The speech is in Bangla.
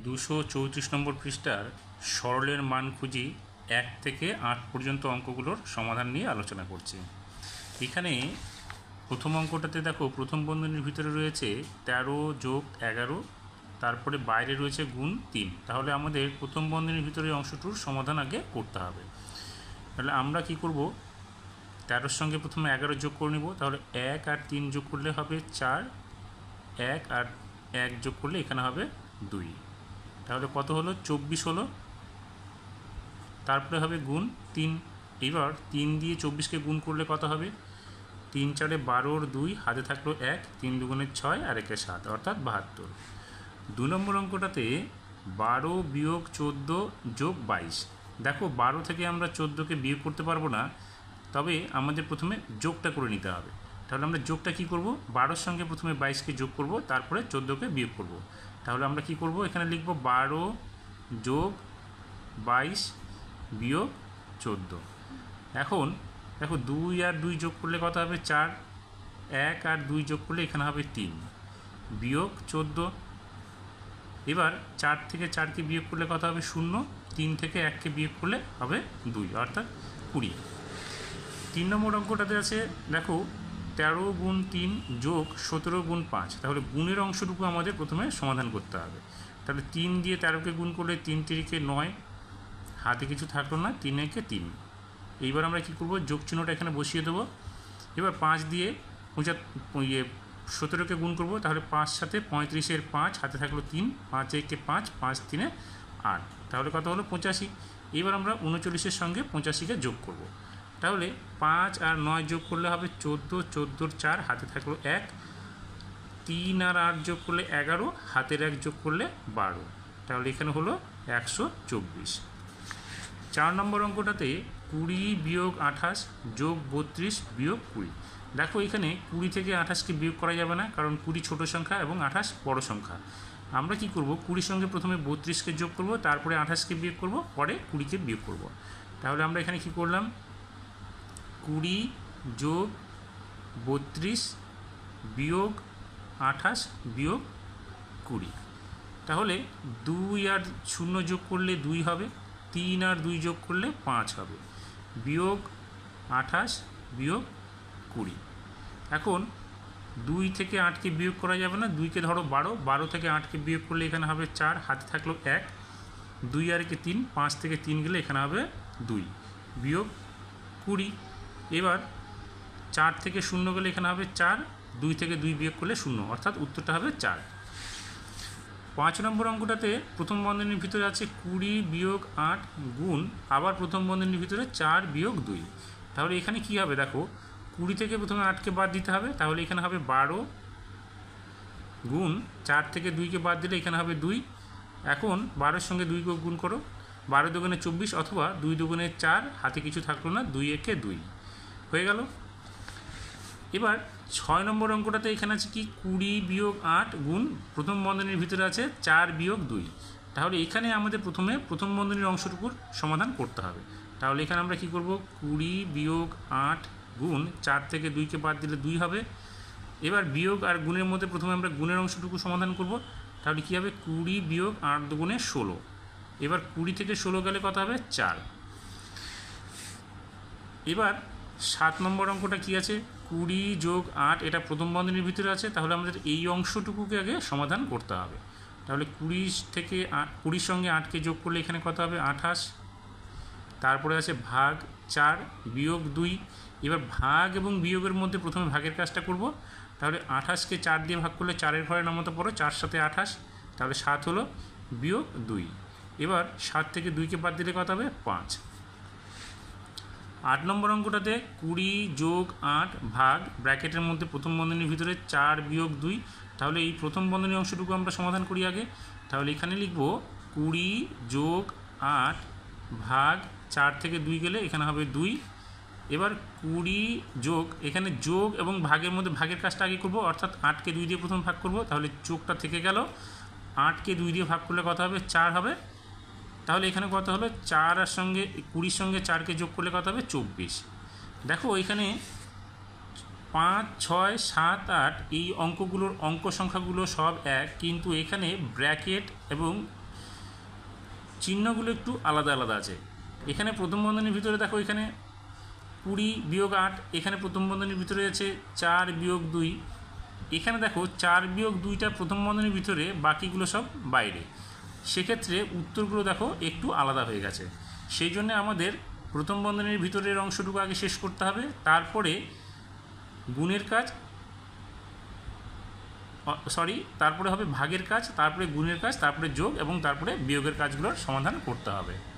দুশো চৌত্রিশ নম্বর পৃষ্ঠার সরলের মান খুঁজি এক থেকে আট পর্যন্ত অঙ্কগুলোর সমাধান নিয়ে আলোচনা করছি। এখানে প্রথম অঙ্কটাতে দেখো, প্রথম বন্ধনীর ভিতরে রয়েছে তেরো যোগ এগারো, তারপরে বাইরে রয়েছে গুণ তিন। তাহলে আমাদের প্রথম বন্ধনীর ভিতরে অংশটুর সমাধান আগে করতে হবে। তাহলে আমরা কি করব? তেরোর সঙ্গে প্রথমে এগারো যোগ করে নেব, তাহলে এক আর তিন যোগ করলে হবে চার, এক আর এক যোগ করলে এখানে হবে দুই। তাহলে কত হলো? চব্বিশ হলো। তারপরে হবে গুণ তিন। এবার তিন দিয়ে চব্বিশকে গুণ করলে কত হবে? তিন চারে বারোর দুই, হাতে থাকল এক, তিন দুগুণের ছয়, আর একে সাত, অর্থাৎ বাহাত্তর। দু নম্বর অঙ্কটাতে বারো বিয়োগ চোদ্দ যোগ বাইশ। দেখো, বারো থেকে আমরা চোদ্দোকে বিয়োগ করতে পারব না, তবে আমাদের প্রথমে যোগটা করে নিতে হবে। তাহলে আমরা যোগটা কি করব? বারোর সঙ্গে প্রথমে বাইশকে যোগ করব, তারপরে চোদ্দোকে বিয়োগ করব। তাহলে আমরা কি করব? এখানে লিখব বারো যোগ বাইশ বিয়োগ চোদ্দ। এখন দেখো দুই আর দুই যোগ করলে কত হবে? চার। এক আর দুই যোগ করলে এখানে হবে তিন। বিয়োগ চোদ্দ। এবার চার থেকে চারকে বিয়োগ করলে কত হবে? শূন্য। তিন থেকে এককে বিয়োগ করলে হবে দুই, অর্থাৎ কুড়ি। তিন নম্বর অঙ্কটাতে আছে, দেখো তেরো গুণ তিন যোগ সতেরো গুণ পাঁচ। তাহলে গুণের অংশটুকু আমাদের প্রথমে সমাধান করতে হবে। তাহলে তিন দিয়ে তেরোকে গুণ করলে তিন তিরিকে নয়, হাতে কিছু থাকল না তিন একে তিন। এইবার আমরা কী করব? যোগ চিহ্নটা এখানে বসিয়ে দেবো। এবার পাঁচ দিয়ে পঁচা ইয়ে সতেরোকে গুণ করব। তাহলে পাঁচ সাথে পঁয়ত্রিশের পাঁচ, হাতে থাকল তিন, পাঁচ একে পাঁচ পাঁচ তিনে আট। তাহলে কত হলো? পঁচাশি। এবার আমরা উনচল্লিশের সঙ্গে পঁচাশিকে যোগ করব। তাহলে পাঁচ আর নয় যোগ করলে হবে চোদ্দ, চোদ্দোর চার হাতে থাকল এক। তিন আর আট যোগ করলে এগারো, হাতের এক যোগ করলে বারো। তাহলে এখানে হলো একশো চব্বিশ। চার নম্বর অঙ্কটাতে কুড়ি বিয়োগ আঠাশ যোগ বত্রিশ বিয়োগ কুড়ি। দেখো এখানে কুড়ি থেকে আঠাশকে বিয়োগ করা যাবে না, কারণ কুড়ি ছোট সংখ্যা এবং আঠাশ বড় সংখ্যা। আমরা কি করব? কুড়ির সঙ্গে প্রথমে বত্রিশকে যোগ করব, তারপরে আঠাশকে বিয়োগ করব, পরে কুড়িকে বিয়োগ করব। তাহলে আমরা এখানে কি করলাম? কুড়ি যোগ বত্রিশ বিয়োগ আঠাশ বিয়োগ কুড়ি। তাহলে দুই আর শূন্য যোগ করলে দুই হবে, তিন আর দুই যোগ করলে পাঁচ হবে, বিয়োগ আঠাশ বিয়োগ কুড়ি। এখন দুই থেকে আটকে বিয়োগ করা যাবে না, দুইকে ধরো বারো বারো থেকে আটকে বিয়োগ করলে এখানে হবে চার, হাতে থাকল এক, দুই আর একে তিন, পাঁচ থেকে তিন গেলে এখানে হবে দুই, বিয়োগ কুড়ি। এবার চার থেকে শূন্য গেলে এখানে হবে চার, দুই থেকে দুই বিয়োগ করলে শূন্য, অর্থাৎ উত্তরটা হবে চার। পাঁচ নম্বর অঙ্কটাতে প্রথম বন্ধনীর ভিতরে আছে কুড়ি বিয়োগ আট গুণ, আবার প্রথম বন্ধনীর ভিতরে চার বিয়োগ দুই। তাহলে এখানে কি হবে দেখো, কুড়ি থেকে প্রথমে আটকে বাদ দিতে হবে, তাহলে এখানে হবে বারো গুণ, চার থেকে দুইকে বাদ দিলে এখানে হবে দুই। এখন বারোর সঙ্গে দুই গুণ করো, বারো দুগুণে চব্বিশ অথবা দুই দুগুণে চার, হাতে কিছু থাকল না, দুই একে দুই। হয়ে গেল। এবার ছয় নম্বর অঙ্কটাতে এখানে আছে কি? কুড়ি বিয়োগ আট গুণ প্রথম বন্ধনীর ভিতরে আছে চার বিয়োগ দুই। তাহলে এখানে আমাদের প্রথমে প্রথম বন্ধনীর অংশটুকুর সমাধান করতে হবে। তাহলে এখানে আমরা কি করব? কুড়ি বিয়োগ আট গুণ চার থেকে দুইকে বাদ দিলে দুই হবে। এবার বিয়োগ আর গুণের মধ্যে প্রথমে আমরা গুণের অংশটুকু সমাধান করব। তাহলে কী হবে? কুড়ি বিয়োগ আট দুগুণে ষোলো। এবার কুড়ি থেকে ষোলো গেলে কত হবে? চার। এবার সাত নম্বর অঙ্কটা কি আছে? কুড়ি যোগ আট, এটা প্রথম বন্ধনীর ভিতরে আছে, তাহলে আমাদের এই অংশটুকুকে আগে সমাধান করতে হবে। তাহলে কুড়ি থেকে কুড়ির সঙ্গে আটকে যোগ করলে এখানে কত হবে? আঠাশ। তারপরে আছে ভাগ চার, বিয়োগ দুই। এবার ভাগ এবং বিয়োগের মধ্যে প্রথমে ভাগের কাজটা করব। তাহলে আঠাশকে চার দিয়ে ভাগ করলে চারের ঘরে নামতে পড়ো চার সাথে আঠাশ, তাহলে সাত হলো বিয়োগ দুই। এবার সাত থেকে দুইকে বাদ দিলে কত হবে? পাঁচ। আট নম্বর অঙ্কটাতে কুড়ি যোগ আট ভাগ ব্র্যাকেটের মধ্যে প্রথম বন্ধনীর ভিতরে চার বিয়োগ দুই। তাহলে এই প্রথম বন্ধনী অংশটুকু আমরা সমাধান করি আগে। তাহলে এখানে লিখব কুড়ি যোগ আট ভাগ চার থেকে দুই গেলে এখানে হবে দুই। এবার কুড়ি যোগ, এখানে যোগ এবং ভাগের মধ্যে ভাগের কাজটা আগে করব, অর্থাৎ আটকে দুই দিয়ে প্রথম ভাগ করব, তাহলে যোগটা থেকে গেল। আটকে দুই দিয়ে ভাগ করলে কত হবে? চার হবে। তাহলে এখানে কত হলো চার আর সঙ্গে, কুড়ির সঙ্গে চারকে যোগ করলে কত হবে? চব্বিশ। দেখো এখানে পাঁচ, ছয়, সাত, আট, এই অঙ্কগুলোর অঙ্ক সংখ্যাগুলো সব এক, কিন্তু এখানে ব্র্যাকেট এবং চিহ্নগুলো একটু আলাদা আলাদা আছে। এখানে প্রথম বন্ধনীর ভিতরে দেখো এখানে কুড়ি বিয়োগ আট, এখানে প্রথম বন্ধনীর ভিতরে আছে চার বিয়োগ দুই। এখানে দেখো চার বিয়োগ দুইটা প্রথম বন্ধনীর ভিতরে, বাকিগুলো সব বাইরে। সেক্ষেত্রে উত্তরগুলো দেখো একটু আলাদা হয়ে গেছে। সেই জন্যে আমাদের প্রথম বন্ধনের ভিতরের অংশটুকু আগে শেষ করতে হবে। তারপরে গুণের কাজ সরি তারপরে হবে ভাগের কাজ, তারপরে গুণের কাজ, তারপরে যোগ এবং তারপরে বিয়োগের কাজগুলোর সমাধান করতে হবে।